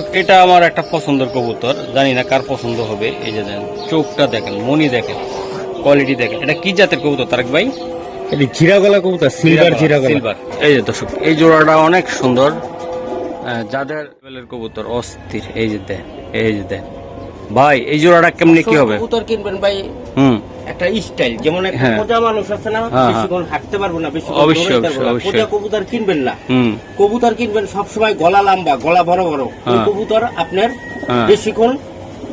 দর্শক এটা আমার একটা পছন্দের কবুতর। জানি না কার পছন্দ হবে। এই যে দেখেন চোখটা দেখেন মনি দেখেন কোয়ালিটি দেখেন। এটা কি জাতের কবুতর তারেক ভাই? এটি জিরা গলা কবুতর সিলভার জিরা গলা সিলভার এই যে দর্শক এই জোড়াটা অনেক সুন্দর। যাদের কবুতর অস্থির এই যে দেন এই যে দেন। ভাই এই জোড়াটা কেমনে কি হবে? উত্তর কিনবেন ভাই হুম। একটা স্টাইল যেমন একটা মোটা মানুষ আছে না হ্যাঁ, বেশিক্ষণ হাঁটতে পারব না বেশি অবশ্যই, অবশ্যই, অবশ্যই। কবুতর কিনবেন না। হুম। কবুতর কিনবেন সবসময় গলা লম্বা গলা বড় বড়। হ্যাঁ। কবুতর আপনার হ্যাঁ। বেশিক্ষণ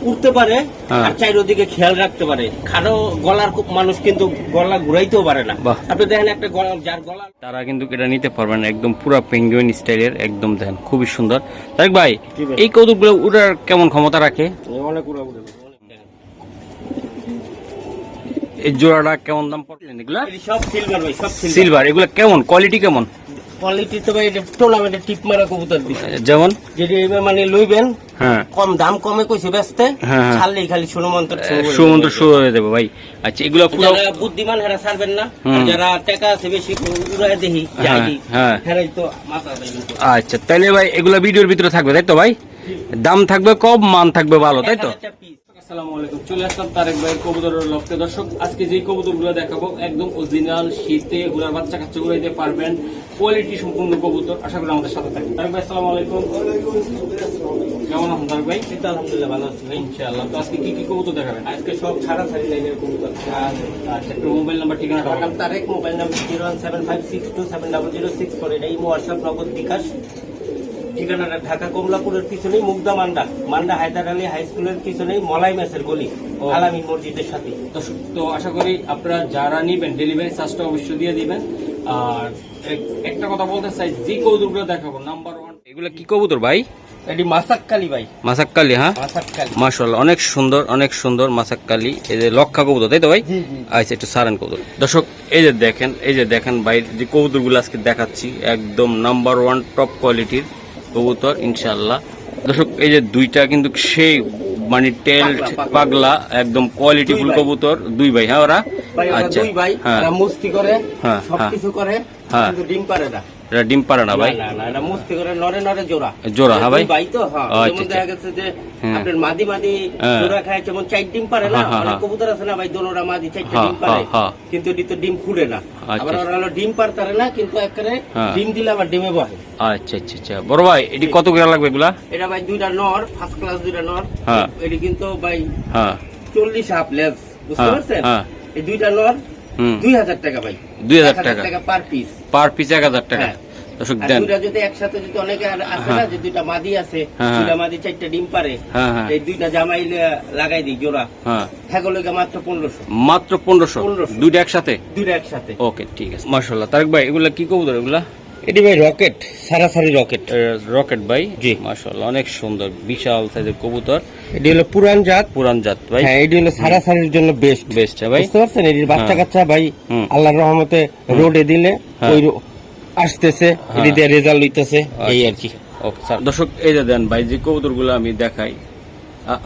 উঠতে পারে হ্যাঁ। আর চারিদিকে খেয়াল রাখতে পারে। খাটো গলার খুব মানুষ কিন্তু গলা ঘুরাইতেও পারে না। আপনি দেখেন একটা গলা যার গলা তারা কিন্তু এটা নিতে পারবেন না একদম পুরো পেঙ্গুইন স্টাইলের একদম দেখেন খুবই সুন্দর। তারেক ভাই। এই কৌতুকগুলো উড়ার কেমন ক্ষমতা রাখে? অনেক উড়া উড়ে এই জোড়াটা কেমন দাম পড়লেন এগুলা? সব সিলভার ভাই সব সিলভার এগুলো কেমন? কোয়ালিটি কেমন? কোয়ালিটি তো ভাই এটা টুর্নামেন্টে টিপ মারা কবুতর দিচ্ছে যেমন? যদি এইবার মানে লইবেন হ্যাঁ। কম দাম কমে কইছে বেচতে হ্যাঁ, হ্যাঁ। ছাড়লেই খালি সুনমন্ত্র সুমন্ত্র শুরু হয়ে যাবে ভাই। আচ্ছা এগুলো পুরো বুদ্ধিমান হেরা ছাড়বেন না। যারা টাকা আছে বেশি দেখি হ্যাঁ, যাই হ্যাঁ। হেরাই তো মাথা আচ্ছা তাহলে ভাই এগুলো ভিডিওর ভিতরে থাকবে তাই তো ভাই? দাম থাকবে কম মান থাকবে ভালো তাই তো। আসসালামু আলাইকুম। চলে আসলাম তারেক ভাইয়ের কবুতরের লক্ষ্যে। দর্শক আজকে যে কবুতরগুলো দেখাবো একদম অরিজিনাল শীতে এগুলার বাচ্চা কাচ্চা উড়াইতে পারবেন। কোয়ালিটি সম্পূর্ণ কবুতর আশা করি আমাদের সাথে থাকবেন। তারেক ভাই আসসালামু আলাইকুম। কেমন আছেন তারেক ভাই? এই আলহামদুলিল্লাহ ভালো আছি ভাই। ইনশাআল্লাহ। তো আজকে কি কি কবুতর দেখাবেন? আজকে সব ছাড়া ছাড়ি লাইনের কবুতর। আচ্ছা একটু মোবাইল নাম্বার ঠিকানা আমার Tarek mobile number zero one seven five six two seven double zero six four এটা ইমো হোয়াটসঅ্যাপ নগদ বিকাশ। ঠিকানাটা ঢাকা কমলাপুরের পিছনেই মুগদা মান্ডা। মান্ডা হায়দার আলী হাই স্কুলের পিছনেই মলাই মেসের গলি ও। আলামী মসজিদের সাথে। তো আশা করি আপনারা যারা নিবেন ডেলিভারি চার্জটা অবশ্যই দিয়ে দিবেন। আর একটা কথা বলতে চাই যে কবুতরগুলো দেখাবো নাম্বার ওয়ান এগুলো কি কবুতর ভাই? এটি মাসাক্কালি ভাই। মাসাক্কালি হ্যাঁ? মাসাক্কালি। মাশাল্লাহ অনেক সুন্দর অনেক সুন্দর মাসাক্কালি। এই যে লক্ষা কবুতর তাই তো ভাই? জি জি। আচ্ছা একটু সারান কবুতর। দর্শক এই যে দেখেন এই যে দেখেন ভাই যে কবুতরগুলো আজকে দেখাচ্ছি একদম নাম্বার ওয়ান টপ কোয়ালিটির কবুতর ইনশাল্লাহ দর্শক এই যে দুইটা কিন্তু সেই মানে টেল পাগলা, একদম কোয়ালিটি ফুল কবুতর দুই ভাই হ্যাঁ ওরা? আচ্ছা দুই ভাই হ্যাঁ। মস্তি করে হ্যাঁ, সবকিছু করে হ্যাঁ। ডিম পারে না। এটা ডিম পারে না ভাই না না এরা মুস্তি করে নরে নরে জোড়া জোড়া, হ্যাঁ ভাই? ভাই তো হ্যাঁ আচ্ছা, যেমন আচ্ছা। দেখা গেছে যে। আপনার মাদি মাদি। জোড়া খায় যেমন চার ডিম পারে না অনেক। কবুতর আছে না ভাই দোনোরা মাদি চারটা ডিম পারে। কিন্তু এটি তো ডিম ফুড়ে না। আবার ওরা হলো ডিম পারতারে না কিন্তু একেবারে হ্যাঁ। ডিম দিলে আবার ডিমে আচ্ছা আচ্ছা আচ্ছা বড় ভাই এটি কত লাগবে এগুলা এটা ভাই দুইটা নর ফার্স্ট ক্লাস দুইটা নর হ্যাঁ। এটি কিন্তু ভাই হ্যাঁ চল্লিশ হাফ বুঝতে পারছেন। এই দুইটা নর দুই হাজার টাকা ভাই দুই হাজার এক টাকা। টাকা পার পিস পার পিস এক হাজার টাকা। হ্যাঁ। দর্শক দেন। যদি একসাথে যদি অনেকে আছে না যে দুইটা মাদি আছে হ্যাঁ। দুইটা মাদি চারটা ডিম পারে হ্যাঁ হ্যাঁ। এই দুইটা জামাই লাগাই দিই জোড়া। হ্যাঁ। মাত্র পনেরোশো। মাত্র পনেরোশো? 1500 দুইটা একসাথে? দুইটা একসাথে। ওকে ঠিক আছে। মার্শাল্লাহ তারেক ভাই এগুলা কি কবুতর এগুলা? এটি ভাই রকেট সারাসারি রকেট। রকেট ভাই? জি। মার্শাল্লাহ অনেক সুন্দর বিশাল সাইজের কবুতর। এটি হলো পুরান জাত। পুরান জাত ভাই। হ্যাঁ এটি হলো সারাসারির জন্য বেস্ট বেস্ট ভাই। বুঝতে পারছেন? এটির বাচ্চা হ্যাঁ। কাচ্চা ভাই। আল্লাহর রহমতে রোডে দিলে হ্যাঁ। ওই আসতেছে এটি দিয়ে রেজাল্ট হইতেছে এই আর কি। Okay sir. দর্শক এই যে দেন ভাই যে কবুতরগুলো আমি দেখাই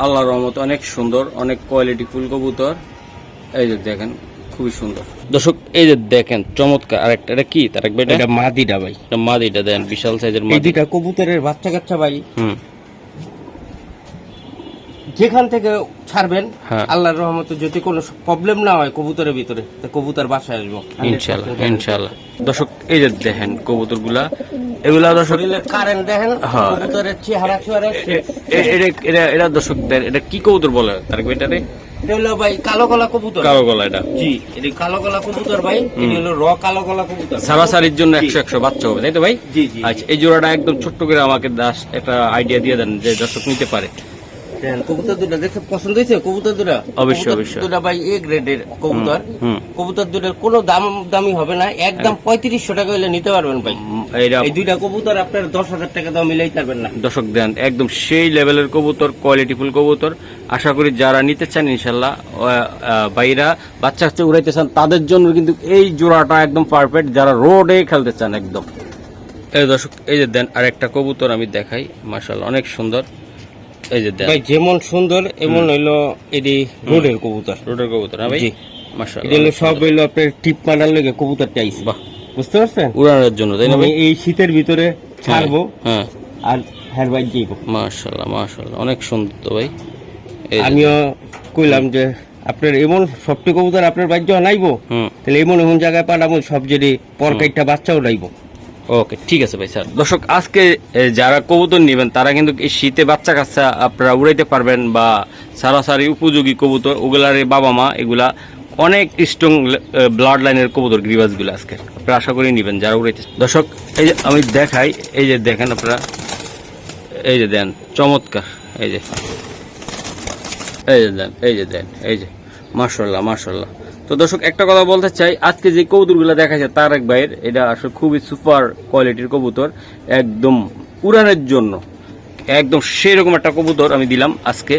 আল্লাহর রহমত অনেক সুন্দর অনেক কোয়ালিটি ফুল কবুতর। এই যে দেখেন খুবই সুন্দর। দর্শক এই যে দেখেন চমৎকার। আরেকটা এটা কি? তারেক ভাই এটা? মাদিটা ভাই। এটা মাদিটা দেন বিশাল সাইজের মাদি। কবুতরের বাচ্চা কাচ্চা ভাই। হুম। যেখান থেকে ছাড়বেন হ্যাঁ। আল্লাহর রহমতে যদি কোনো প্রবলেম না হয় কবুতরের ভিতরে কবুতর বাসায় আসব। ইনশাল্লাহ ইনশাল্লাহ। দর্শক এই যে দেখেন কবুতরগুলা এগুলা দর্শক কারেন্ট দেখেন হ্যাঁ। কবুতরের চেহারা চেহারা এটা এটা দর্শক দেন এটা কি কবুতর বলে? ভাই এটারে এটা হলো ভাই কালো গলা কবুতর। কালো গলা এটা। জি এটা কালো গলা কবুতর ভাই এটা হলো র কালো গলা কবুতর। সারাসারির জন্য একশো একশো বাচ্চা হবে তাই তো ভাই? জি জি আচ্ছা এই জোড়াটা একদম ছোট্ট করে আমাকে দাস একটা আইডিয়া দিয়ে দেন যে দর্শক নিতে পারে। দেখেন, কবুতর দুটা দেখে পছন্দ হয়েছে কবুতর দুটা? অবশ্যই, অবশ্যই। দুটা ভাই এ গ্রেডের কবুতর। হুম কবুতর দুটার কোনো দাম দামি হবে না। একদম পঁয়ত্রিশশো টাকা হইলে নিতে পারবেন ভাই। এই দুইটা কবুতর আপনার দশ হাজার টাকা দাম মিলাই পারবেন না। দর্শক দেন একদম সেই লেভেলের কবুতর কোয়ালিটিফুল কবুতর। আশা করি যারা নিতে চান ইনশাল্লাহ বাইরা বাচ্চা কাচ্চা উড়াইতে চান তাদের জন্য কিন্তু এই জোড়াটা একদম পারফেক্ট যারা রোডে খেলতে চান একদম। এই দর্শক এই যে দেন আরেকটা কবুতর আমি দেখাই মার্শাল্লাহ অনেক সুন্দর। এই যে ভাই যেমন সুন্দর এমন হইল এটি রোডের কবুতর। রোডের কবুতর হ্যাঁ ভাই? এটা হলো সব হইল আপনার টিপ মারার লেগে কবুতর চাইছে বাহ। বুঝতে পারছেন? উড়ানোর জন্য তাই না আমি ভাই? এই শীতের ভিতরে ছাড়বো হ্যাঁ। আর হ্যার বাইর যাইব। মাশাল্লাহ মাশাল্লাহ অনেক সুন্দর তো ভাই। আমিও কইলাম যে আপনার এমন সবটি কবুতর আপনার বাড়ি যখন আইব তাহলে এমন এমন জায়গায় পাঠাবো সব যদি পর কাইটটা বাচ্চাও রাইব। ওকে, ঠিক আছে ভাই, স্যার। দর্শক, আজকে যারা কবুতর নেবেন, তারা কিন্তু এই শীতে বাচ্চা কাচ্চা আপনারা উড়াইতে পারবেন বা সারাসারি উপযোগী কবুতর ওগুলার বাবা মা এগুলা অনেক স্ট্রং ব্লাড লাইনের কবুতর গ্রিবাসগুলো আজকে। আপনারা আশা করি নেবেন, যারা উড়াইতে দর্শক, এই যে আমি দেখাই, এই যে দেখেন আপনারা, এই যে দেন, চমৎকার, এই যে। এই যে দেন, এই যে দেন, এই যে। মার্শাল্লাহ মার্শাল্লাহ তো দর্শক একটা কথা বলতে চাই আজকে যে কবুতরগুলো দেখা যায় তার এক ভাইয়ের এটা আসলে খুবই সুপার কোয়ালিটির কবুতর একদম উড়ানের জন্য। একদম সেই রকম একটা কবুতর আমি দিলাম আজকে।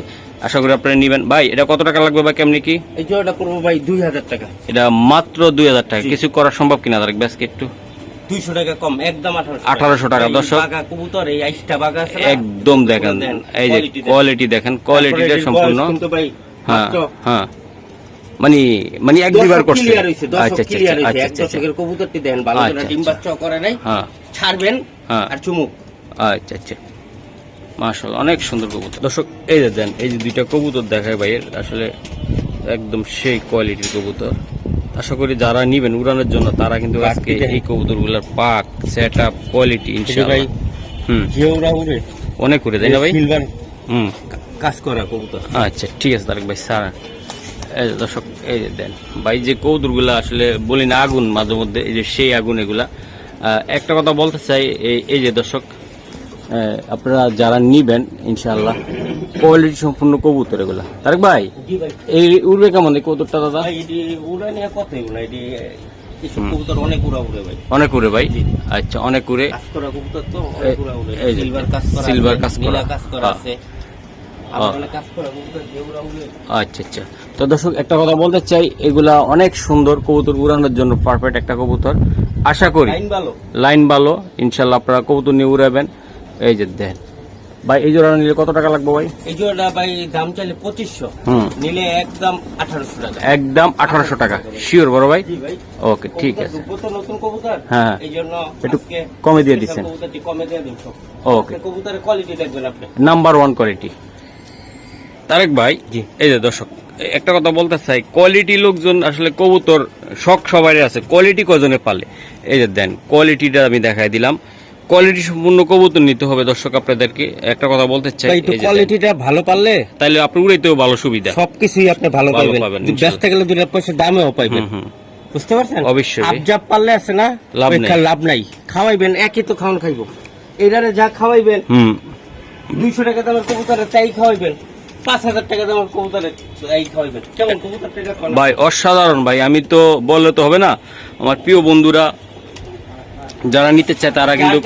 আশা করি আপনারা নেবেন। ভাই এটা কত টাকা লাগবে বা কেমনি কি? এই জোড়াটা পড়ব ভাই দুই হাজার টাকা। এটা মাত্র দুই হাজার টাকা। কিছু করা সম্ভব কিনা তার ব্যাসকে একটু? দুইশো টাকা কম একদম আঠারোশো 1800 টাকা, দর্শক। বাগা কবুতর এই আইসটা বাগা আছে একদম দেখেন। এই যে কোয়ালিটি দেখেন। কোয়ালিটিটা সম্পূর্ণ। ভাই হ্যাঁ হ্যাঁ। মানে মানে এক দুইবার করছে আচ্ছা আচ্ছা। আচ্ছা এক আচ্ছা দশকের কবুতরটি দেন, ভালো করে ডিম। বাচ্চাও করে নাই। হ্যাঁ ছাড়বেন হ্যাঁ আর চুমুক। আচ্ছা আচ্ছা মাশাআল্লাহ অনেক সুন্দর কবুতর দর্শক এই যে দেন এই যে দুইটা কবুতর দেখায় ভাইয়ের আসলে একদম সেই কোয়ালিটির কবুতর আশা করি যারা নিবেন উড়ানোর জন্য তারা কিন্তু আজকে। এই কবুতরগুলোর পাক সেট আপ কোয়ালিটি ইনশাআল্লাহ হুম উড়ে, অনেক করে তাই না ভাই হুম কাজ করা কবুতর। আচ্ছা ঠিক আছে তারেক ভাই যে দর্শক এই দেন ভাই যে কৌদুরগুলা আসলে বলি না আগুন মাঝে মধ্যে এই যে সেই আগুন এগুলা। একটা কথা বলতে চাই এই যে দর্শক আপনারা যারা নিবেন ইনশাআল্লাহ কোয়ালিটি সম্পূর্ণ কবুতর এগুলা। তারেক ভাই এই উড়বে কেমন এই কবুতরটা দাদা? অনেক উড়া ভাই। অনেক উড়ে ভাই? আচ্ছা অনেক উড়ে। Silver কাজ করা কাজ। নীলা কাজ করা হ্যাঁ। আছে। আচ্ছা আচ্ছা। তো দর্শক একটা কথা বলতে চাই এগুলা অনেক সুন্দর কবুতর উড়ানোর জন্য পারফেক্ট একটা কবুতর। আশা করি লাইন ভালো। ইনশাল্লাহ আপনারা কবুতর নিয়ে উড়াবেন। এই যে দেন। ভাই এই জোড়া নিলে কত টাকা লাগবে ভাই? এই জোড়াটা ভাই দাম চাইলে পঁচিশশো। হুম। নিলে একদম আঠারোশো টাকা। একদম আঠারোশো টাকা। শিওর বড় ভাই? ওকে ঠিক আছে। নতুন কবুতর। হ্যাঁ। এই জন্য একটু কমে দিয়ে দিচ্ছেন। কবুতরটি কমে দিয়ে দিন ওকে কবুতরের কোয়ালিটি দেখবেন আপনি। নাম্বার ওয়ান কোয়ালিটি তারেক ভাই জি। এই যে দর্শক একটা কথা বলতে চাই কোয়ালিটি লোকজন আসলে কবুতর শখ সবাই আছে কোয়ালিটি কজনে পালে? এই যে দেন কোয়ালিটিটা আমি দেখাই দিলাম। কোয়ালিটি সম্পূর্ণ কবুতর নিতে হবে দর্শক আপনাদেরকে। একটা কথা বলতে চাই। কোয়ালিটিটা ভালো পারলে তাইলে আপনি উড়াইতেও ভালো সুবিধা। সবকিছুই আপনি ভালো পাবেন, ব্যস্ত গেলে দুটা পয়সা দামেও পাইবেন। বুঝতে পারছেন? অবশ্যই। আবজাব পারলে আছে না লাভ নেই। লাভ নাই। খাওয়াইবেন একই তো খাওয়ান খাইবো। এটারে যা খাওয়াইবেন হুম। দুইশো টাকা দামের কবুতরে তাই খাওয়াইবেন। ভাই অসাধারণ ভাই আমি তো বললে তো হবে না আমার প্রিয় বন্ধুরা যারা নিতে চায় তারা কিন্তু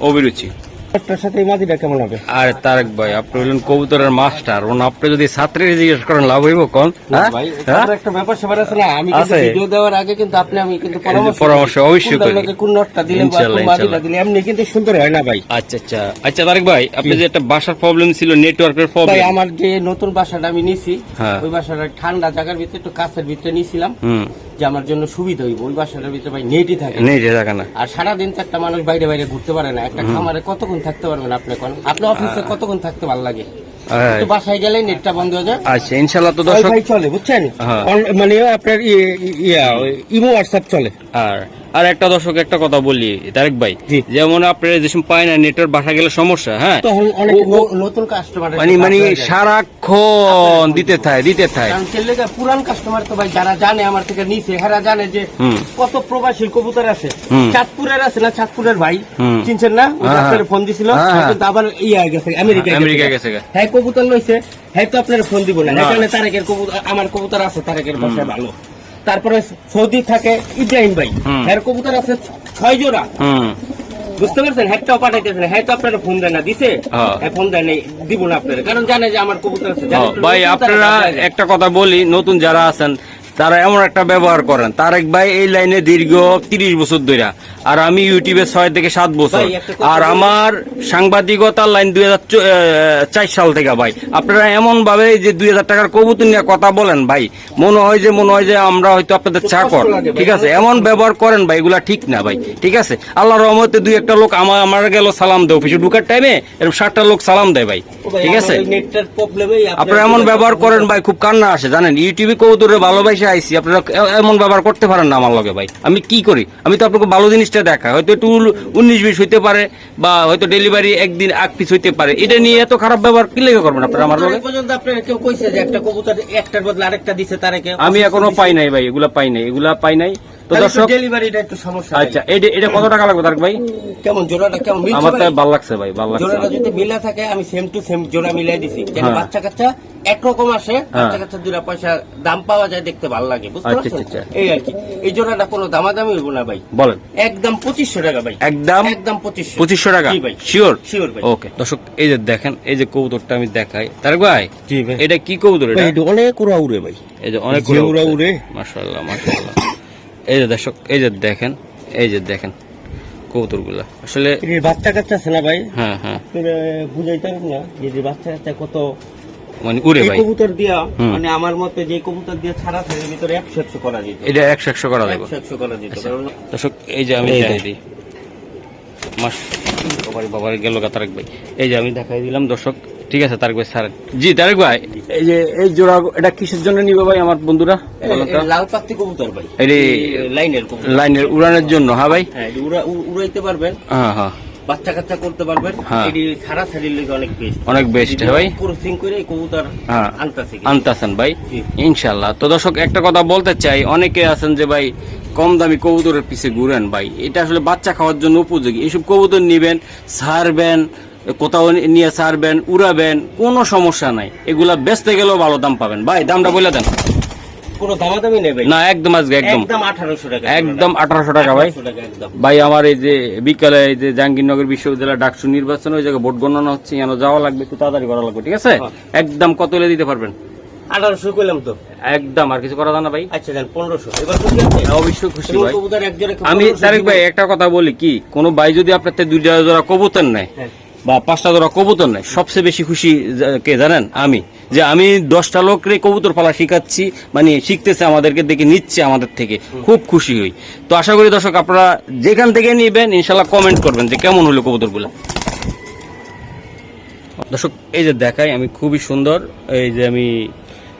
অভিরুচি। অভিরুচি সাথে এই মাটিটা কেমন হবে? আর তারেক ভাই আপনি হলেন কবুতরের মাস্টার। ওন আপনি যদি ছাত্রী জিজ্ঞেস করেন লাভ হইব কোন? হ্যাঁ? ভাই হ্যাঁ? একটা ব্যাপার স্যাপার আছে না। আমি কিন্তু ভিডিও দেওয়ার আগে কিন্তু আপনি আমি কিন্তু পরামর্শ পরামর্শ অবশ্যই করি। কোন নটটা দিলে বা কোন মাটিটা দিলে এমনি কিন্তু সুন্দর হয় না ভাই। আচ্ছা আচ্ছা। আচ্ছা তারেক ভাই আপনি যে একটা বাসার প্রবলেম ছিল নেটওয়ার্কের ভাই আমার যে নতুন বাসাটা আমি নিছি হ্যাঁ। ওই বাসাটা ঠান্ডা জায়গার ভিতরে একটু কাছের ভিতরে নিছিলাম। হুম। যে আমার জন্য সুবিধা হইব ওই বাসাটার ভিতরে ভাই নেটই থাকে দেখা না। আর সারাদিন তো একটা মানুষ বাইরে বাইরে ঘুরতে পারে না। একটা খামারে কতক্ষণ থাকতে পারবেন আপনি এখন আপনি অফিসে কতক্ষণ থাকতে ভালো লাগে। তো বাসায় গেলে নেটটা বন্ধ হয়ে যায়। আচ্ছা ইনশাল্লাহ তো দর্শক চলে বুঝছেন? হ্যাঁ। মানে আপনার ওই ইমো হোয়াটসঅ্যাপ চলে। আর আর একটা দর্শক একটা কথা বলি তারেক ভাই। যেমন আপনার যেসব পায় না নেটওয়ার্ক বাসা গেলে সমস্যা হ্যাঁ? নতুন কাস্টমার মানে মানে সারাক্ষণ দিতে থায় দিতে ছেলেকে পুরান কাস্টমার তো ভাই যারা জানে আমার থেকে নিছে হেরা জানে যে কত প্রবাসী কবুতর আছে। চাঁদপুরের আছে না চাঁদপুরের ভাই? চিনছেন না। ফোন দিছিল। হ্যাঁ, হ্যাঁ। কিন্তু আবার ইয়া গেছে আমেরিকা আমেরিকা গেছে। হ্যাঁ কবুতর লইছে হ্যাঁ তো আপনার ফোন দিব না। কারণে এখানে তারেকের কবুতর আমার কবুতর আছে তারেকের বাসায় ভালো। তারপরে সৌদি থাকে ইব্রাহিম ভাই। হ্যাঁ কবুতর আছে ছয় জোড়া। বুঝতে পারছেন? হ্যাটটাও পাঠাইতেছেন। হ্যাঁ তো আপনার ফোন দেয় না। দিছে? হ্যাঁ। হ্যাঁ ফোন দিব না আপনার কারণ জানে যে আমার কবুতর আছে। একটু ভাই আপনারা একটা কথা বলি। নতুন যারা আছেন তারা এমন একটা ব্যবহার করেন। তারেক ভাই এই লাইনে দীর্ঘ তিরিশ বছর ধরে আর আমি ইউটিউবে ছয় থেকে সাত বছর। আর আমার সাংবাদিকতার লাইন দুই হাজার চার সাল থেকে ভাই। আপনারা এমন ভাবে যে দুই হাজার টাকার কবুতর নিয়ে কথা বলেন ভাই মনে হয় যে মনে হয় যে আমরা হয়তো আপনাদের চাকর। ঠিক আছে? এমন ব্যবহার করেন ভাই এগুলা ঠিক না ভাই। ঠিক আছে? আল্লাহ রহমতে দুই একটা লোক আমার আমার গেল সালাম দেয় অফিসে ঢুকার টাইমে এরকম ষাটটা লোক সালাম দেয় ভাই। ঠিক আছে? আপনারা এমন ব্যবহার করেন ভাই খুব কান্না আসে জানেন? ইউটিউবে কবুতরে ভালোবাসে আইসি আপনারা এমন ব্যবহার করতে পারেন না আমার লগে ভাই। আমি কি করি? আমি তো আপনাকে ভালো জিনিসটা দেখা হয়তো একটু উনিশ বিশ হইতে পারে বা হয়তো ডেলিভারি একদিন আগ পিস হইতে পারে। এটা নিয়ে এত খারাপ ব্যবহার কি লেগে করবেন আপনারা আমার লগে? পর্যন্ত আপনারা কেউ কইছে যে একটা কবুতর একটার বদলে আরেকটা দিছে তারে আমি এখনও পাই নাই ভাই এগুলা পাই নাই। এগুলা পাই নাই। তো দর্শক ডেলিভারিটা একটু সমস্যা আচ্ছা এটা এটা কত টাকা লাগবে তারক ভাই? কেমন জোড়াটা কেমন? মিলছে আমার? তাই ভালো লাগছে ভাই ভালো লাগছে। জোড়াটা যদি মিলা থাকে আমি সেম টু সেম জোড়া মিলাই দিছি। কেন হ্যাঁ। বাচ্চা কাচ্চা একরকম আসে হ্যাঁ। বাচ্চা কাচ্চা দুটা পয়সা দাম পাওয়া যায় দেখতে ভালো লাগে বুঝতে আচ্ছা, পারছেন? আচ্ছা, আচ্ছা। এই আর কি। এই জোড়াটা কোনো দামাদামি হইব না ভাই। বলেন। একদম পঁচিশশো টাকা ভাই। একদম একদম পঁচিশশো। পঁচিশশো টাকা? জি ভাই। শিওর শিওর ভাই। ওকে দর্শক এই যে দেখেন এই যে কবুতরটা আমি দেখাই। তারক ভাই জি ভাই। এটা কি কবুতর এটা? অনেক উড়া উড়ে ভাই। এই যে অনেক উড়া উড়ে। মাশাআল্লাহ মাশাআল্লাহ। এই যে দর্শক এই যে দেখেন এই যে দেখেন কবুতরগুলা। আসলে এর বাচ্চা কাচ্চা আছে না ভাই? হ্যাঁ হ্যাঁ। বুঝাইতে না যে বাচ্চা কাচ্চা কত। মানে উড়ে ভাই। কবুতর দিয়া মানে আমার মতে যে কবুতর দিয়া ছাড়া থাকে ভিতরে একশো একশো করা যেত। এটা একশো একশো করা দেবো একশো একশো করা যেত। কারণ দর্শক এই যে আমি দেখাই দিই। মাস বাবারে বাবারে গেল তারেক ভাই। এই যে আমি দেখাই দিলাম দর্শক ঠিক আছে তারেক ভাই স্যার। জি তারেক ভাই। এই যে এই জোড়া এটা কিসের জন্য নিবে ভাই আমার বন্ধুরা? লাল পাত্তি কবুতর ভাই। এই লাইনের কবুতর। লাইনের উড়ানের জন্য হ্যাঁ ভাই? হ্যাঁ এটি উড়াইতে পারবেন। হ্যাঁ হ্যাঁ। বাচ্চা কাচ্চা করতে পারবেন। হ্যাঁ। এটি ছাড়ির লেগে অনেক বেস্ট অনেক বেস্ট ভাই। ক্রসিং করে এই কবুতর হ্যাঁ। আনতেছে আনতাছেন ভাই। জি। ইনশাল্লাহ তো দর্শক একটা কথা বলতে চাই। অনেকে আছেন যে ভাই কম দামি কবুতরের পিছে ঘুরেন ভাই। এটা আসলে বাচ্চা খাওয়ার জন্য উপযোগী। এইসব কবুতর নিবেন ছাড়বেন কোথাও নিয়ে ছাড়বেন উড়াবেন কোনো সমস্যা নাই। এগুলা বেচতে গেলেও ভালো দাম পাবেন। ভাই দামটা বলে দেন। কোনো দামাদামি নেই না একদম আজকে একদম। একদম আঠারোশো টাকা। একদম আঠারোশো টাকা ভাই। 1800 টাকা একদম। ভাই আমার এই যে বিকালে এই যে জাহাঙ্গীরনগর বিশ্ববিদ্যালয় ডাকসু নির্বাচন ওই জায়গায় ভোট গণনা হচ্ছে যেন যাওয়া লাগবে একটু তাড়াতাড়ি করা লাগবে ঠিক আছে? হ্যাঁ। একদম কত হলে দিতে পারবেন? আঠারোশো কইলাম তো। একদম আর কিছু করা যায় না ভাই। আচ্ছা দেন পনেরোশো। এবার খুশি আছে অবশ্যই খুশি ভাই। আমি 1500 তারেক ভাই একটা কথা বলি কি? কোন ভাই যদি আপনার থেকে দুইটা জোড়া কবুতর নেয় হ্যাঁ। বা পাঁচটা ধরা কবুতর নেয় সবচেয়ে বেশি খুশি কে জানেন? আমি। যে আমি দশটা লোকরে কবুতর পালা শিখাচ্ছি মানে শিখতেছে আমাদেরকে, দেখে নিচ্ছে আমাদের থেকে। খুব খুশি হই। তো আশা করি দর্শক, আপনারা যেখান থেকে নিবেন, ইনশাল্লাহ কমেন্ট করবেন যে কেমন হলো কবুতরগুলো। দর্শক, এই যে দেখাই, আমি খুবই সুন্দর। এই যে আমি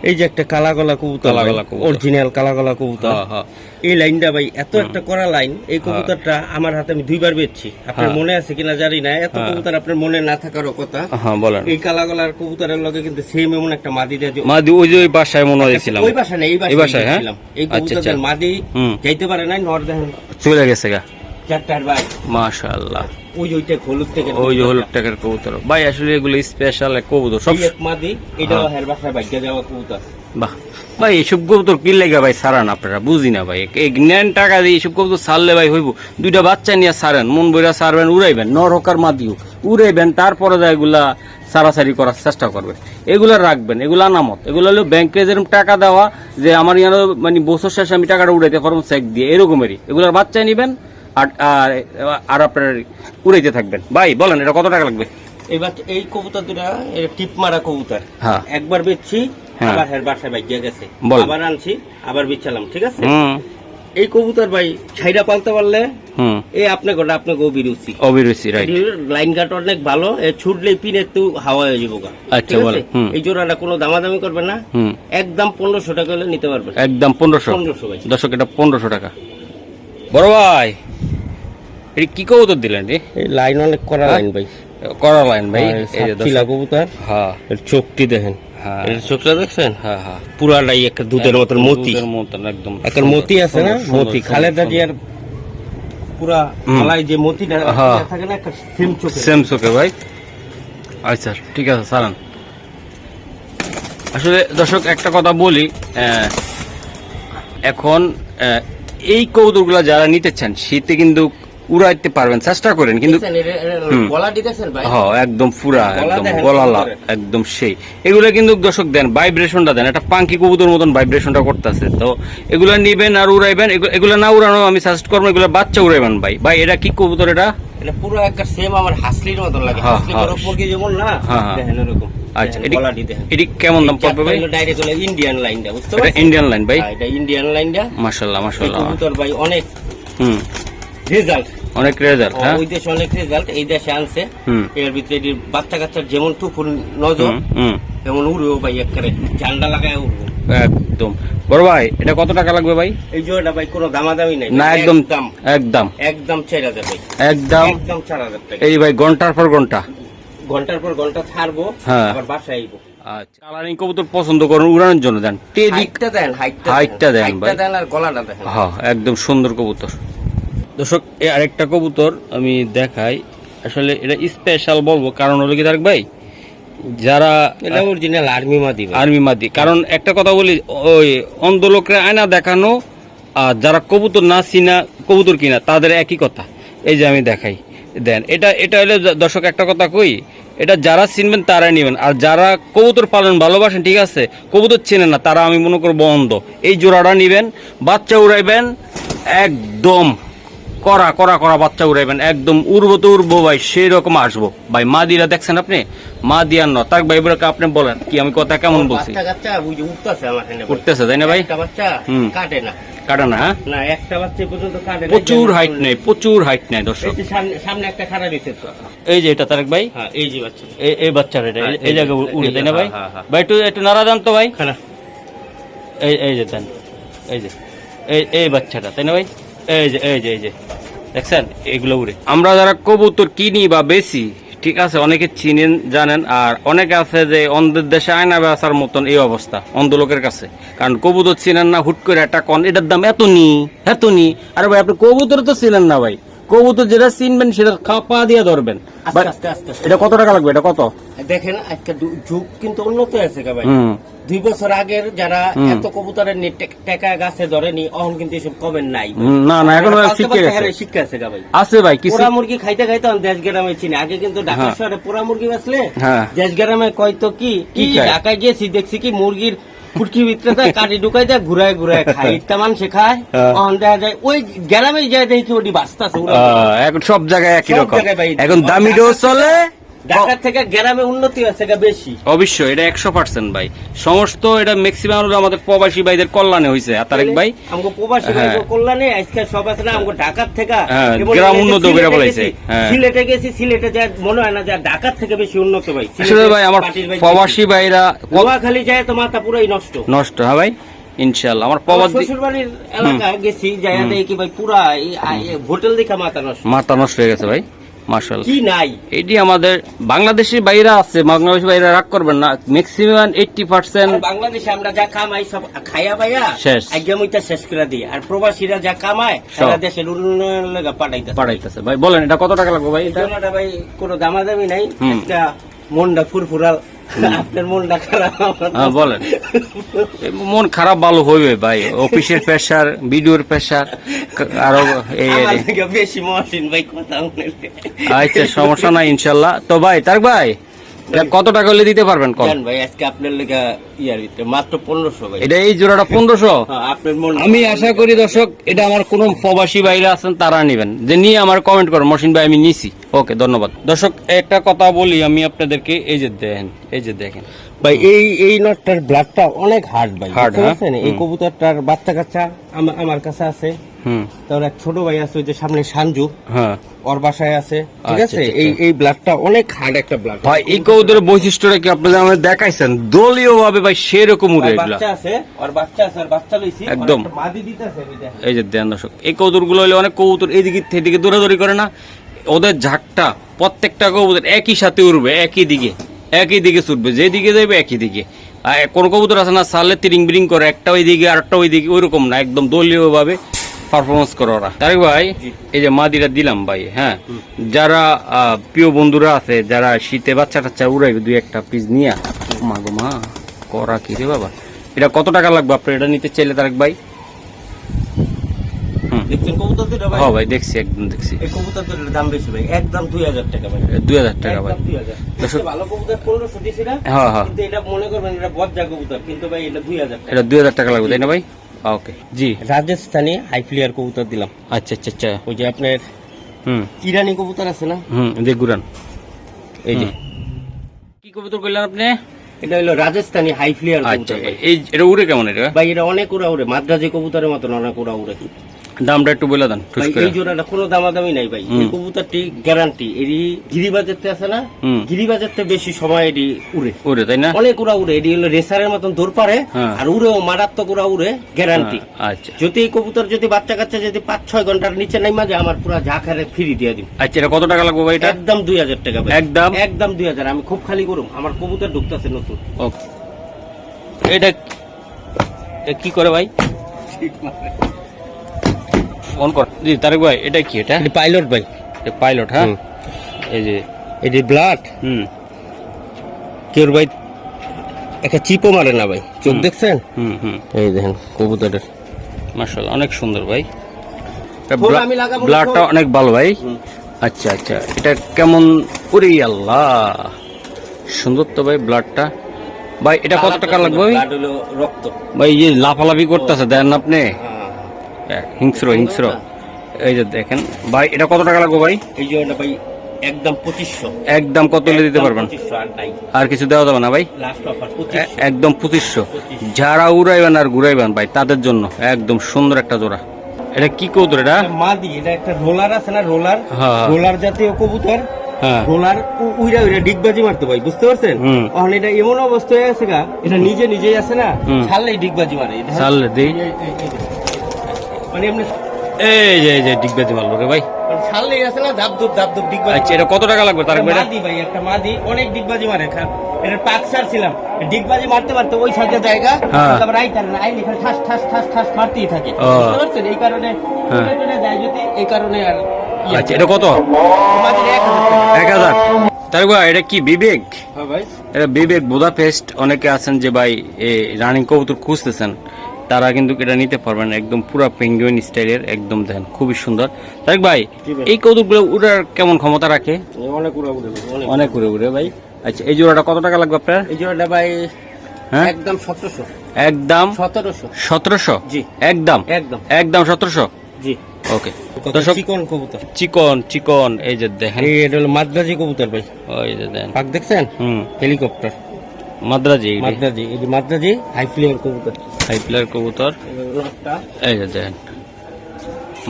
এই যে একটা কালা গলা কবুতর। অরিজিনাল কালা গলা কবুতর। হ্যাঁ, হ্যাঁ। এই লাইনটা ভাই এত একটা করা লাইন এই কবুতরটা আমার হাতে আমি দুইবার বেচছি। আপনার হ্যাঁ। মনে আছে কিনা জানি না এত হ্যাঁ। কবুতর আপনার মনে না থাকারও কথা। হ্যাঁ বলেন। এই কালাগলার কবুতরের লগে কিন্তু সেম এমন একটা মাদি দেওয়া যে- ওই যে ওই বাসায় মনে হয়েছিলাম ওই বাসা না এই বাসায় হ্যাঁ? এই আচ্ছা, আচ্ছা। মাদি যাইতে পারে নাই নর দেখেন। চলে গেছে গা। চারটার ভাই মাশাআল্লাহ। ওই ওইটা হলুদ থেকে ওই হলুদ টাকার কবুতর। ভাই আসলে এগুলো স্পেশাল কবুতর। সব এই এটাও হ্যাঁ। হের বাসায় ভাগ্য যাওয়া কবুতর। বাহ। ভাই এইসব কবুতর কি লেগে ভাই সারান আপনারা? বুঝি না ভাই। জ্ঞান টাকা দিয়ে এইসব কবুতর সারলে ভাই হইব। দুইটা বাচ্চা নিয়ে সারেন মন বইরা সারবেন উড়াইবেন। নর মাদি হোক উড়াইবেন তারপরে যা এগুলা সারাসারি করার চেষ্টা করবেন। এগুলা রাখবেন এগুলা নামত এগুলো হলো ব্যাংকে যেরকম টাকা দেওয়া যে আমার ইয়ানো মানে বছর শেষে আমি টাকাটা উড়াইতে পারব চেক দিয়ে। এরকমেরই। এগুলার বাচ্চা নিবেন আর আর আপনার উড়াইতে থাকবেন। ভাই বলেন এটা কত টাকা লাগবে? এই এই কবুতর দুটা টিপ মারা কবুতর। হ্যাঁ। একবার বেচছি হ্যাঁ। আবার হের বাসায় গেছে। আবার আনছি আবার বেচালাম ঠিক আছে? এই কবুতর ভাই ছাইরা পালতে পারলে এই আপনাকে অভিরুচি। অভিরুচি রাইট লাইন কাট অনেক ভালো এ ছুটলেই পিন একটু হাওয়া হয়ে যাব আচ্ছা, হুম। এই জোড়াটা কোনো দামাদামি করবে না। একদম পনেরোশো টাকা হলে নিতে পারবে একদম পনেরোশো। পনেরোশো ভাই। দর্শক এটা পনেরোশো টাকা। বড় ভাই এটা কি কবুতর দিলেন রে? এই লাইন অনেক করা হ্যাঁ? লাইন ভাই। করা লাইন ভাই। সাতখিলা কবুতর হ্যাঁ। চোখটি দেখেন। হ্যাঁ। চোখটা দেখছেন? হ্যাঁ হ্যাঁ। পুরাটাই একটা দুধের মতন মতি। মতন একদম একটা মতি আছে না? মতি। খালেদা জিয়ার পুরা হুম। যে মতিটা হ্যাঁ। থাকে না একটা সেম চোখে। সেম চোখে ভাই। আচ্ছা ঠিক আছে সারান আসলে দর্শক একটা কথা বলি এখন এই কৌতুকগুলো যারা নিতে চান শীতে কিন্তু উড়াইতে পারবেন চেষ্টা করেন কিন্তু একদম পুরা গলা একদম গলালা একদম সেই। এগুলো কিন্তু দর্শক দেন ভাইব্রেশনটা দেন একটা পাঙ্কি কবুতর মতন ভাইব্রেশনটা করতেছে। তো এগুলো নিবেন আর উড়াইবেন এগু- এগুলো না উড়ানো আমি সাজেস্ট করব এগুলো বাচ্চা উড়াইবেন ভাই। ভাই এটা কি কবুতর এটা? এটা পুরো একটা সেম আমার হাসলির মতন লাগে। হাসলি। যেমন না। দেখেন এরকম আচ্ছা এটি গলাটি দেখেন এটি কেমন দাম পড়বে ভাই? ডাইরেক্ট হলো ইন্ডিয়ান লাইনটা বুঝতে পারছেন? ইন্ডিয়ান লাইন ভাই। হ্যাঁ, এটা ইন্ডিয়ান লাইনটা মাশাল্লাহ এই ভাই অনেক হুম। রেজাল্ট অনেক রেজাল্ট হ্যাঁ? ওই দেশে অনেক রেজাল্ট এই দেশে আনছে। এর ভিতরে এটির বাচ্চা কাচ্চার যেমন নজর তেমন উড়বেও ভাই একেবারে ঝান্ডা লাগায় উড়বো। একদম। বড় ভাই এটা কত টাকা লাগবে ভাই? এই জোড়াটা ভাই কোনো দামাদামি নাই। না একদম একদম। একদম। একদম চার হাজার ভাই একদম। একদম চার হাজার টাকা। এই ভাই ঘণ্টার পর ঘণ্টা। ঘণ্টার পর ঘণ্টা ছাড়বো হ্যাঁ। আবার বাসায় আইবো। আচ্ছা। কালারিং কবুতর পছন্দ করুন উড়ানোর জন্য দেন। হাইটটা দেন হাইটটা হাইটটা দেন। ভাই। দেন আর গলাটা হ্যাঁ একদম সুন্দর কবুতর। দর্শক এ আরেকটা কবুতর আমি দেখাই। আসলে এটা স্পেশাল বলব কারণ হলো কি তারেক ভাই যারা এটা অরিজিনাল আর্মি মাদি আর্মি মাদি কারণ একটা কথা বলি ওই অন্ধ লোকরা আয়না দেখানো আর যারা কবুতর না চিনা কবুতর কিনা তাদের একই কথা। এই যে আমি দেখাই দেন এটা এটা হলো দর্শক একটা কথা কই এটা যারা চিনবেন তারাই নেবেন। আর যারা কবুতর পালন ভালোবাসেন ঠিক আছে কবুতর চেনে না তারা আমি মনে করব অন্ধ। এই জোড়াটা নিবেন বাচ্চা উড়াইবেন একদম করা করা করা বাচ্চা উড়াইবেন। একদম উড়বো তো উড়বো ভাই সেই রকম আসব। ভাই মা দিরা দেখছেন আপনি? মা দিয়ার ন তাক ভাই বলে আপনি বলেন কি আমি কথা কেমন বলছি? উঠতেছে তাই না ভাই? হুম। কাটে না। কাটা না হ্যাঁ? প্রচুর হাইট নেই প্রচুর হাইট নেই দর্শক। এই যে সামনে সামনে একটা খাড়া দিচ্ছে এই যে এটা তারেক ভাই? হ্যাঁ এই যে বাচ্চা। এই- এই বাচ্চার এটা এই- হ্যাঁ, উড়ে তাই না ভাই? ভাই একটু একটু নাড়া দেন তো ভাই। এই এই যে দেন এই যে এই এই বাচ্চাটা তাই না ভাই? এই যে এই যে এই যে। দেখছেন? এগুলো উড়ে। আমরা যারা কবুতর কিনি বা বেশি ঠিক আছে, অনেকে চিনেন, জানেন, আর অনেকে আছে যে অন্ধের দেশে আয়না বেচার মতন এই অবস্থা, অন্ধ লোকের কাছে। কারণ কবুতর চিনেন না, হুট করে একটা কন, এটার দাম এত নি এত নি। আর ভাই, আপনি কবুতর তো চিনেন না ভাই। কবুতর যেটা চিনবেন সেটা কাপা দিয়ে ধরবেন। এটা কত টাকা লাগবে? এটা কত? দেখেন আজকে যুগ কিন্তু উন্নত হয়েছে কা ভাই। দুই বছর আগের যারা এত কবুতরের টেকা গাছে ধরেনি এখন কিন্তু এসব কমেন নাই। না না এখন শিখে গেছে। শিক্ষা আছে কা ভাই। আছে ভাই কিছু পোড়া মুরগি খাইতে খাইতে আমি দেশ গ্রামে চিনি। আগে কিন্তু ঢাকা হ্যাঁ। শহরে পোড়া মুরগি বেচলে হ্যাঁ। দেশ গ্রামে কয়তো কি কি কি? ঢাকায় গিয়েছি দেখছি কি মুরগির ফুটকির ভিতরে কাটি ঢুকাই দেয় ঘুরায় ঘুরায় খায়। ইত্যা মান খায় হ্যাঁ। অন দেখা যায়। ওই গ্রামে যায় দেখি ওটি বাস্তা এখন সব জায়গায় একই রকম। এখন দামি ডোজ চলে ঢাকার থেকে গ্রামে উন্নতি বেশি। অবশ্যই এটা একশো পার্সেন্ট ভাই। সমস্ত এটা ম্যাক্সিমাম আমাদের প্রবাসী ভাইদের কল্যাণে হয়েছে তারেক ভাই? প্রবাসী হ্যাঁ। কল্যাণে আজকে সব আছে না আমগো ঢাকার থেকে হ্যাঁ, গ্রাম উন্নত করে হ্যাঁ। সিলেটে গেছি সিলেটে যা মনে হয় না যে ঢাকার থেকে বেশি উন্নত ভাই। আসলে ভাই আমার প্রবাসী ভাইরা যায় তো মাথা পুরাই নষ্ট। নষ্ট হ্যাঁ ভাই? ইনশাল্লাহ আমার আমার প্রবাসী শ্বশুর বাড়ির এলাকায় গেছি কি ভাই পুরা হোটেল দেখা মাথা নষ্ট। মাথা নষ্ট হয়ে গেছে ভাই। মার্শাল কি নাই? এটি আমাদের বাংলাদেশি বাইরা আছে বাংলাদেশি বাইরা রাগ করবেন না। ম্যাক্সিমাম এইটটি পার্সেন্ট বাংলাদেশে আমরা যা কামাই সব খাইয়া পাইয়া শেষ। একদম ওইটা শেষ করে দিই। আর প্রবাসীরা যা কামায় সারা দেশের উন্নয়নের লেগা পাঠাইতেছে। পাঠাইতেছে। ভাই বলেন এটা কত টাকা লাগবে ভাই এটা? ভাই কোনো দামাদামি নাই। একটা মনটা ফুরফুরাল আপনার মনটা খারাপ হ্যাঁ বলেন। মন খারাপ ভালো হইবে ভাই। অফিসের প্রেশার ভিডিওর প্রেশার আরও আচ্ছা সমস্যা নাই ইনশাল্লাহ। তো ভাই তার ভাই কত টাকা হলে দিতে পারবেন কল? ভাই আজকে আপনার লেগা ইয়ার ভিতরে মাত্র পনেরোশো ভাই। এটা এই জোড়াটা পনেরোশো? হ্যাঁ, আমি আশা করি দর্শক এটা আমার কোন প্রবাসী ভাইরা আছেন তারা নেবেন। যে নিয়ে আমার কমেন্ট করেন মসিন ভাই আমি নিছি। ওকে ধন্যবাদ। দর্শক একটা কথা বলি আমি আপনাদেরকে এই যে দেখেন এই যে দেখেন। ভাই এই এই নটটার ব্লাডটা অনেক হার্ড ভাই Hard, বুঝতে হ্যাঁ? এই কবুতরটার বাচ্চা কাচ্চা আমার কাছে আছে। তার এক ছোট ভাই আছে ওই যে সামনে সানজু। হ্যাঁ। ওর বাসায় আছে ঠিক আচ্ছা, আছে? আচ্ছা, এই আচ্ছা। এই ব্লাডটা অনেক হার্ড একটা ব্লাড ভাই এই কৌদের বৈশিষ্ট্যটা কি আপনাদের আমাদের দেখাইছেন? দলীয় ভাবে ভাই সেরকম উড়ে এগুলা। বাচ্চা আছে ওর বাচ্চা আছে আর বাচ্চা লইছি একদম। মাদি দিতেছে এই যে দেন দর্শক এই কৌতুরগুলো হলে অনেক কৌতুর এদিকে সেদিকে দৌড়াদৌড়ি করে না। ওদের ঝাঁকটা প্রত্যেকটা কবুতর একই সাথে উড়বে একই দিকে। একই দিকে ছুটবে যেদিকে যাবে একই দিকে। আর কোন কবুতর আছে না সালে তিরিং বিরিং করে একটা ওই দিকে আরেকটা ওই দিকে ওইরকম না একদম দলীয় ভাবে পারফরমেন্স করে ওরা। তাই ভাই এই যে মাদিরা দিলাম ভাই হ্যাঁ? যারা প্রিয় বন্ধুরা আছে যারা শীতে বাচ্চা টাচ্চা উড়াইবে দুই একটা পিস নিয়ে মা গো মা করা কি রে বাবা? এটা কত টাকা লাগবে আপনার? এটা নিতে চাইলে তারেক ভাই? দেখছেন কবুতর দুটো ভাই? হ্যাঁ ভাই দেখছি একদম দেখছি। এই কবুতর দুটোর দাম বেশি ভাই একদম দুই হাজার টাকা ভাই। দুই হাজার টাকা ভাই। একদম দুই হাজার। দর্শক- ভালো কবুতর পনেরোশো দিছি না হ্যাঁ হ্যাঁ। কিন্তু এটা মনে করবেন এটা বজ্জা কবুতর কিন্তু ভাই এটা দুই হাজার টাকা। এটা দুই হাজার টাকা লাগবে তাই না ভাই? ওকে জি। রাজস্থানি হাই ফ্লিয়ার কবুতর দিলাম। আচ্ছা আচ্ছা আচ্ছা। ওই যে আপনার হুম। ইরানি কবুতর আছে না? হুম দেখ ঘুরান এই যে। কি কবুতর আপনি? এটা হলো রাজস্থানি হাই ফ্লিয়ার কবুতর ভাই। এই এটা উড়ে কেমন এটা? ভাই এটা অনেক উড়া উড়ে মাদ্রাজি কবুতরের মতন অনেক উড়া উড়ে দামটা একটু বলে দেন এই জোড়াটা কোনো দামাদামি নাই ভাই। এই কবুতরটি গ্যারান্টি এটি গিরিবাজারতে আছে না। গিরিবাজারতে বেশি সময় এটি উড়ে। উড়ে তাই না? অনেক উড়া উড়ে এটি হলো রেসারের মতন দৌড় পারে হ্যাঁ। আর উড়েও মারাত্মক উড়া উড়ে গ্যারান্টি আচ্ছা। যদি এই কবুতর যদি বাচ্চা কাচ্চা যদি পাঁচ ছয় ঘণ্টার নিচে নাই মাঝে আমার পুরো ঝাঁকারে ফ্রি দিয়ে দিন। আচ্ছা এটা কত টাকা লাগবে ভাই এটা? একদম দুই হাজার টাকা ভাই। একদম? একদম দুই হাজার আমি খুব খালি করুম। আমার কবুতর ঢুকতেছে নতুন। ওকে। এটা কি করে ভাই? অন কর। জি তারেক ভাই এটা কি এটা? পাইলট ভাই। পাইলট হ্যাঁ। এই যে এটি ব্লাড? হুম। কেউ ভাই একটা চিপও মারে না ভাই। চোখ দেখছেন? হুম হুম। এই দেখেন কবুতরের। মার্শাল্লাহ অনেক সুন্দর ভাই। ব্লাডটা অনেক ভালো ভাই। আচ্ছা আচ্ছা এটা কেমন? ওরে আল্লাহ! সুন্দর তো ভাই ব্লাডটা। ভাই এটা কত টাকা লাগবে ভাই? রক্ত। ভাই এই যে লাফালাফি করতেছে দেন আপনি? হ্যাঁ। হিংস্র হিংস্র এই যে দেখেন ভাই এটা কত টাকা লাগবে ভাই এই জন্য ভাই একদম পঁচিশশো একদম কত হলে দিতে পারবেন আর কিছু দেওয়া যাবে না ভাই একদম পঁচিশশো যারা উড়াইবেন আর ঘুরাইবেন ভাই তাদের জন্য একদম সুন্দর একটা জোড়া এটা কি কৌতর এটা মাদি এটা একটা রোলার আছে না রোলার হ্যাঁ, হ্যাঁ। রোলার জাতীয় কবুতর হ্যাঁ রোলার উ- উইরা উইরা ডিগবাজি মারতে ভাই বুঝতে পারছেন এখন এটা এমন অবস্থা হয়ে আছে গা এটা নিজে নিজেই আছে না ছাড়লেই ডিগবাজি মারে ছাড়লে দেই। এই- এই- এই- এই- মানে এমনি এই যে এই যে ডিগবাজি মারলো রে ভাই। মানে ছাড়লেই আছে না ধাপ ধুপ ধাপ ধুপ ডিগবাজি আচ্ছা এটা কত টাকা লাগবে তার মাদি ভাই একটা মাদি অনেক ডিগবাজি মারে খা- এটা পাক ছিলাম ডিগবাজি মারতে মারতে ওই সাইডে জায়গা হ্যাঁ। তারপর আই তার আই লেখা ঠাস ঠাস ঠাস ঠাস মারতেই থাকে। বুঝতে পারছেন? এই কারণে হ্যাঁ। টুটে টুটে যায় যদি এই কারণে আর ইয়ে আচ্ছা এটা কত? এক হাজার টাকা। এক হাজার। তার ভাই এটা কি বিবেক? হ্যাঁ ভাই। এটা বিবেক বুদাপেস্ট। অনেকে আছেন যে ভাই রানিং কবুতর খুঁজতেছেন। তারা কিন্তু এটা নিতে পারবেন একদম পুরো পেঙ্গুইন স্টাইলের একদম দেখেন খুবই সুন্দর। তারেক ভাই এই কৌতুকগুলো উড়ার কেমন ক্ষমতা রাখে? অনেক উড়া উড়ে অনেক। উড়ে উড়ে ভাই। আচ্ছা এই জোড়াটা কত টাকা লাগবে আপনার? এই জোড়াটা ভাই হ্যাঁ? একদম সতেরোশো। একদম সতেরোশো। সতেরোশো? জি। একদম? একদম। একদম সতেরোশো? জি। ওকে। চিকন কবুতর। চিকন চিকন এই যে দেখেন। এই এটা হলো মাদ্রাজি কবুতর ভাই। ওই যে দেখেন। পাক দেখছেন? হুম। হেলিকপ্টার। মাদ্রাজি মাদ্রাজি এই মাদ্রাজি হাই ফ্লেয়ার কবুতর। হাই প্লেয়ার কবুতর? এই যে দেখেন।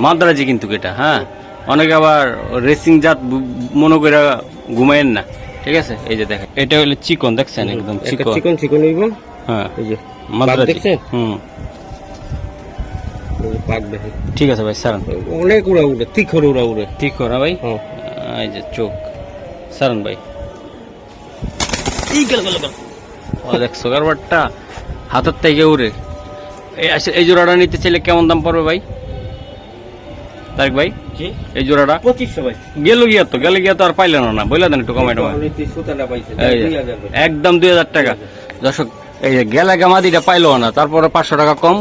মাদ্রাজি কিন্তু এটা হ্যাঁ? অনেকে আবার রেসিং জাত মনে করে ঘুমায়েন না ঠিক আছে? এই যে দেখেন এটা হলো চিকন দেখছেন? একদম চিকন। চিকন চিকন হইব। হ্যাঁ। এই যে মাদ্রাজি। দেখছেন? হুম। ঠিক আছে ভাই সারান। অনেক উড়া উড়ে তিখর উড়া উড়ে। ঠিক করা ভাই? হ্যাঁ। এই যে চোখ। সারান ভাই। এই গেল গেল গেল। ও দেখছ কারবারটা হাতের থেকে উড়ে। এই জোড়াটা নিতে চাইলে কেমন দাম পড়বে ভাই? তারেক ভাই এই জোড়াটা? পঁচিশশো ভাই। গেল গিয়া তো গেলে গিয়া তো আর পাইলেন না দেন একটু কমাই টমাই। একদম দুই হাজার টাকা। দর্শক এই যে গেলা গামাদিটা পাইলো না তারপরে পাঁচশো টাকা কম।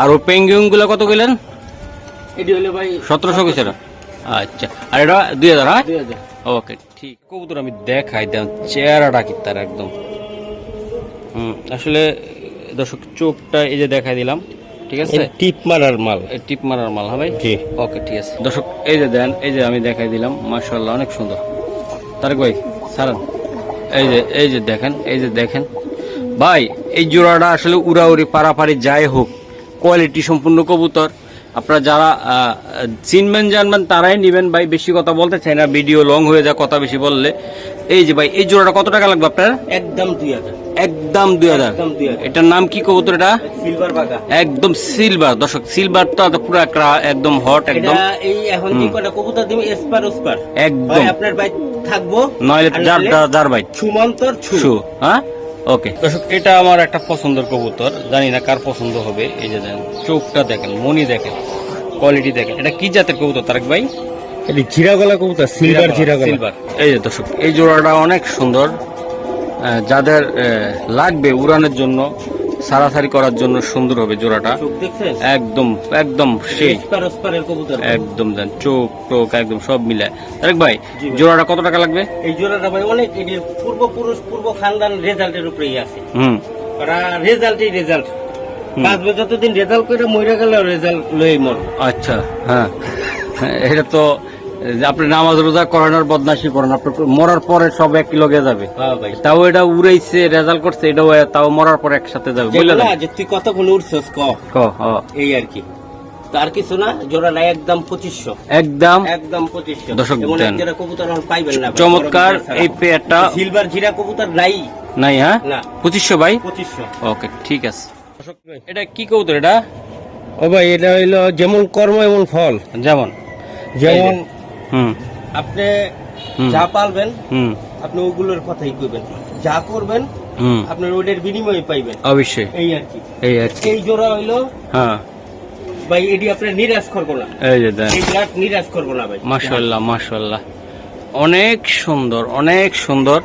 আর ও পেঙ্গুইনগুলো কত গেলেন সতেরোশো কইছে না আচ্ছা আর এটা দুই হাজার হ্যাঁ? ওকে ঠিক। কবুতর আমি দেখাই দেন চেহারাটা কি তার একদম। আসলে দর্শক চোখটা এই যে দেখাই দিলাম ঠিক আছে? টিপ মারার মাল। এই টিপ মারার মাল হ্যাঁ ভাই? জি। ওকে ঠিক আছে। দর্শক এই যে দেন এই যে আমি দেখাই দিলাম মার্শাল্লাহ অনেক সুন্দর। তারেক ভাই সারান এই যে এই যে দেখেন এই যে দেখেন। ভাই এই জোড়াটা আসলে উড়াউড়ি পারাপারি যাই হোক কোয়ালিটি সম্পূর্ণ কবুতর। আপনারা যারা চিনবেন জানবেন তারাই নিবেন। ভাই বেশি কথা বলতে চাই না ভিডিও লং হয়ে যায় কথা বেশি বললে। এই যে ভাই এই জোড়াটা কত টাকা লাগবে আপনার? একদম দুই হাজার। একদম দুই হাজার। এটার নাম কি কবুতর এটা? একদম সিলভার। দর্শক সিলভার তো পুরো একদম হট একদম। এই এখন যে কটা কবুতর দিবে? এসপার ওসপার। একদম। আপনার ভাই থাকব নইলে যার যার- যার সুমন্তর ছু। হ্যাঁ? ওকে। দর্শক এটা আমার একটা পছন্দের কবুতর। জানি না কার পছন্দ হবে। এই যে দেখেন চোখটা দেখেন মনি দেখেন কোয়ালিটি দেখেন। এটা কি জাতের কবুতর তারেক ভাই? এটি জিরা গলা কবুতর সিলভার জিরা গলা সিলভার। এই যে দর্শক এই জোড়াটা অনেক সুন্দর। যাদের লাগবে উড়ানের জন্য সারাসারি করার জন্য সুন্দর হবে জোড়াটা। একদম একদম সেই। একদম দেন চোখ টোক একদম সব মিলায়। তারেক ভাই জোড়াটা কত টাকা লাগবে? এই জোড়াটা ভাই অনেক পূর্বপুরুষ পূর্ব খানদান রেজাল্টের উপরেই আছে। হুম। ওরা রেজাল্টই রেজাল্ট। বাঁচবে যতদিন রেজাল্ট করে মরে গেলে রেজাল্ট লই মর আচ্ছা হ্যাঁ। এটা তো আপনি নামাজ রোজা করেন আর বদমাশি করেন আপনি মরার পরে সব এক লগে যাবে। হ্যাঁ তাও এটা উড়াইছে রেজাল্ট করছে এটাও তাও মরার পরে একসাথে যাবে বুঝলে না, যে তুই কতক্ষণ উঠছস ক? ক এই আর কি। আর কিছু না জোড়া নাই একদম পঁচিশশো। একদম একদম পঁচিশশো। দর্শক কবুতর পাইবেন না চমৎকার এই। পেয়ারটা সিলভার জিরা কবুতর নাই। নাই হ্যাঁ? পঁচিশশো ভাই? পঁচিশশো। ওকে ঠিক আছে। এটা কি কবুতর এটা? ও ভাই এটা হইল যেমন কর্ম এমন ফল। যেমন। যেমন আপনি যা পালবেন হুম। আপনি ওগুলোর কথাই কইবেন। যা করবেন হুম। আপনার ওইটার বিনিময়ে পাইবেন। অবশ্যই। এই আর কি। এই আর কি। এই জোড়া হইল হ্যাঁ। ভাই এটি আপনার নিরাশ করব না। এই যে দেন নিরাশ করব না ভাই। মাশাল্লাহ মাশাল্লাহ। অনেক সুন্দর অনেক সুন্দর।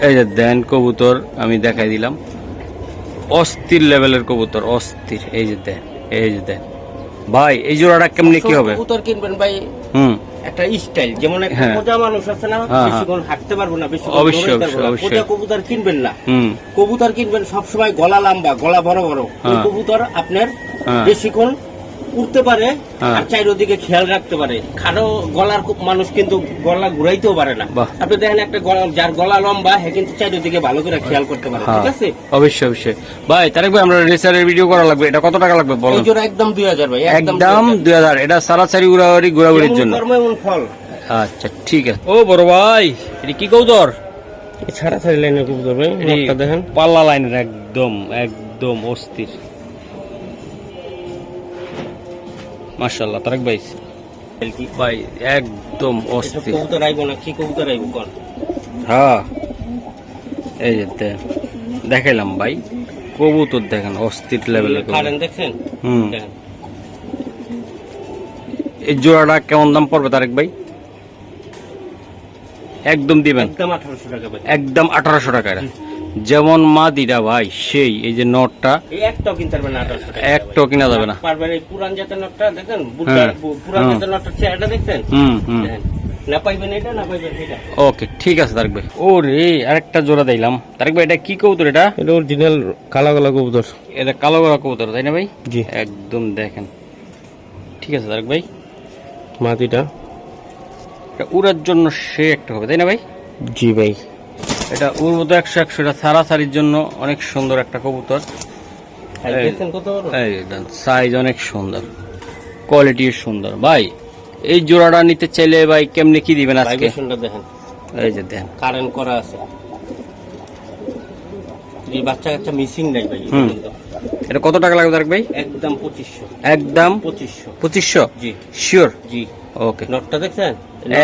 এই যে দেন কবুতর আমি দেখাই দিলাম। অস্থির লেভেলের কবুতর অস্থির। এই যে দেন এই যে দেন। ভাই এই জোড়াটা কেমনি কি হবে? কবুতর কিনবেন ভাই। হুম। একটা স্টাইল যেমন একটা হ্যাঁ। মানুষ আছে না হ্যাঁ, বেশিক্ষণ হাঁটতে পারব না বেশি। কোজা কবুতর কিনবেন না কবুতর কিনবেন সবসময় গলা লম্বা গলা বড় বড় হ্যাঁ। কবুতর আপনার হ্যাঁ। বেশিক্ষণ উঠতে পারে হ্যাঁ। আর চারিদিকে খেয়াল রাখতে পারে। খাটো গলার খুব মানুষ কিন্তু গলা ঘুরাইতেও পারে না। আপনি দেখেন একটা গলা- যার গলা লম্বা সে কিন্তু চারিদিকে ভালো করে খেয়াল করতে পারে হ্যাঁ। ঠিক আছে? অবশ্যই অবশ্যই। ভাই তারেক ভাই আমরা রেসারের ভিডিও করা লাগবে। এটা কত টাকা লাগবে এই বলেন? জোড়া একদম দুই হাজার ভাই একদম 2000 দুই হাজার। এটা সারাসারি উড়াউড়ি ঘোরাঘুরির জন্য। ফল। আচ্ছা ঠিক আছে। ও বড় ভাই এটা কি এই ছাড়া ছাড়ি লাইনের কবুতর ভাই দেখেন। পাল্লা লাইনের একদম একদম অস্থির। মাশাল্লাহ তারেক ভাই। কি? ভাই একদম অস্থির। কবুতর আইবো না কি কবুতর আইবো কোন হ্যাঁ এই যে দেখাইলাম ভাই। কবুতর দেখেন অস্থির লেভেলের কবুতর। দেখছেন? হুম। এই জোড়াটা কেমন দাম পড়বে তারেক ভাই? একদম দিবেন? একদম আঠারোশো টাকা একদম আঠারোশো টাকা। যেমন মা দিদা ভাই সেই এই যে নটটা এই একটাও কিনতে পারবেন না একটাও কিনা যাবে না। পারবেন এই পুরান জাতের নটটা দেখেন হ্যাঁ। পুরান। জাতের চেহারাটা দেখছেন? হুম হুম। এটা ওকে ঠিক আছে তারেক ভাই। ও রে আরেকটা জোড়া দিলাম। তারেক ভাই এটা কি কবুতর এটা? এটা অরিজিনাল কালা কালা কবুতর। এটা কালো গলা কবুতর তাই না ভাই? জি। একদম দেখেন। ঠিক আছে তারেক ভাই। মাটিটা। এটা উড়ার জন্য সে একটা হবে তাই না ভাই? জি ভাই। এটা উড়বো তো একশো একশো এটা সারাসারির জন্য অনেক সুন্দর একটা কবুতর। সাইজ অনেক সুন্দর। কোয়ালিটি সুন্দর। ভাই এই জোড়াটা নিতে চাইলে ভাই কেমনে কি দিবেন আজকে? দেখেন। এই যে দেন। কারেন্ট করা আছে। এই বাচ্চা কাচ্চা মিসিং নাই ভাই। এটা কত টাকা লাগবে তারেক ভাই? একদম পঁচিশশো। একদম পঁচিশশো। পঁচিশশো? জি। শিওর জি। ওকে নটটা দেখছেন?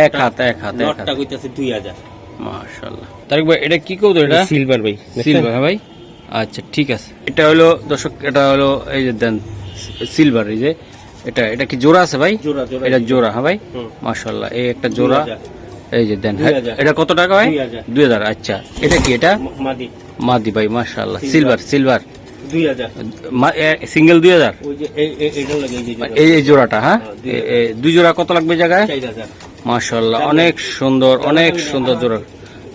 এক হাত এক হাত নটটা কইতাছে দুই হাজার। মাশাল্লাহ তারেক ভাই এটা কি কৌতো এটা? সিলভার ভাই সিলভার হ্যাঁ ভাই? আচ্ছা ঠিক আছে। এটা হলো দর্শক এটা হলো এই যে দেন সিলভার এই যে এটা এটা কি জোড়া আছে ভাই? এটা জোড়া। হ্যাঁ ভাই? হুম। এই একটা জোড়া এই যে দেন হ্যাঁ, এটা কত টাকা ভাই? দুই হাজার। আচ্ছা। এটা কি এটা? মাদি। ভাই মাশাল্লাহ সিলভার। সিলভার সিঙ্গেল দুই হাজার। এই- জোড়াটা হ্যাঁ? হ্যাঁ, দুই জোড়া কত লাগবে জায়গায়? মাশাল্লাহ অনেক সুন্দর অনেক সুন্দর জোড়া।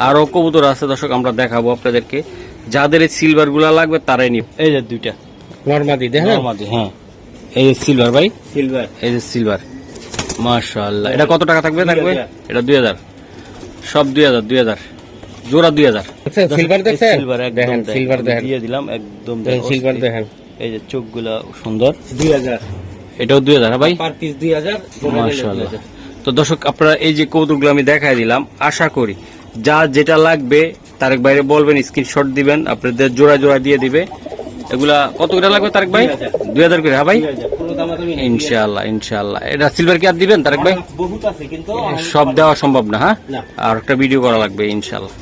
আরও কবুতর আছে দর্শক আমরা দেখাবো আপনাদেরকে। যাদের এই সিলভারগুলা লাগবে তারাই নিব। এই যে দুইটা। নর্মাদি দেখেন? নরমাদি, হ্যাঁ। এই যে সিলভার ভাই। সিলভার এই যে সিলভার মাশাল্লাহ এটা কত টাকা থাকবে? থাকবে? এটা দুই হাজার। সব দুই হাজার দুই হাজার। জোড়া দুই হাজার। সিলভার দেখছেন? সিলভার একদম দেখেন দেখেন, সিলভার দেখেন। দিয়ে দিলাম একদম দেখেন। দেখেন, সিলভার দেখেন। এই যে চোখগুলা সুন্দর। দুই হাজার। এটাও দুই হাজার হ্যাঁ ভাই? পার পিস দুই হাজার জোড়া তো দর্শক আপনারা এই যে কৌতুকগুলো আমি দেখাই দিলাম আশা করি যা যেটা লাগবে তারেক বাইরে বলবেন স্ক্রিনশট দিবেন আপনাদের জোড়া জোড়া দিয়ে দিবে। এগুলা কত করে লাগবে তারেক ভাই? দুই হাজার। করে হ্যাঁ ভাই? ইনশাল্লাহ ইনশাআল্লাহ এটা সিলভার কি আর দিবেন তারেক ভাই? সব দেওয়া সম্ভব না হ্যাঁ? আর একটা ভিডিও করা লাগবে ইনশাআল্লাহ।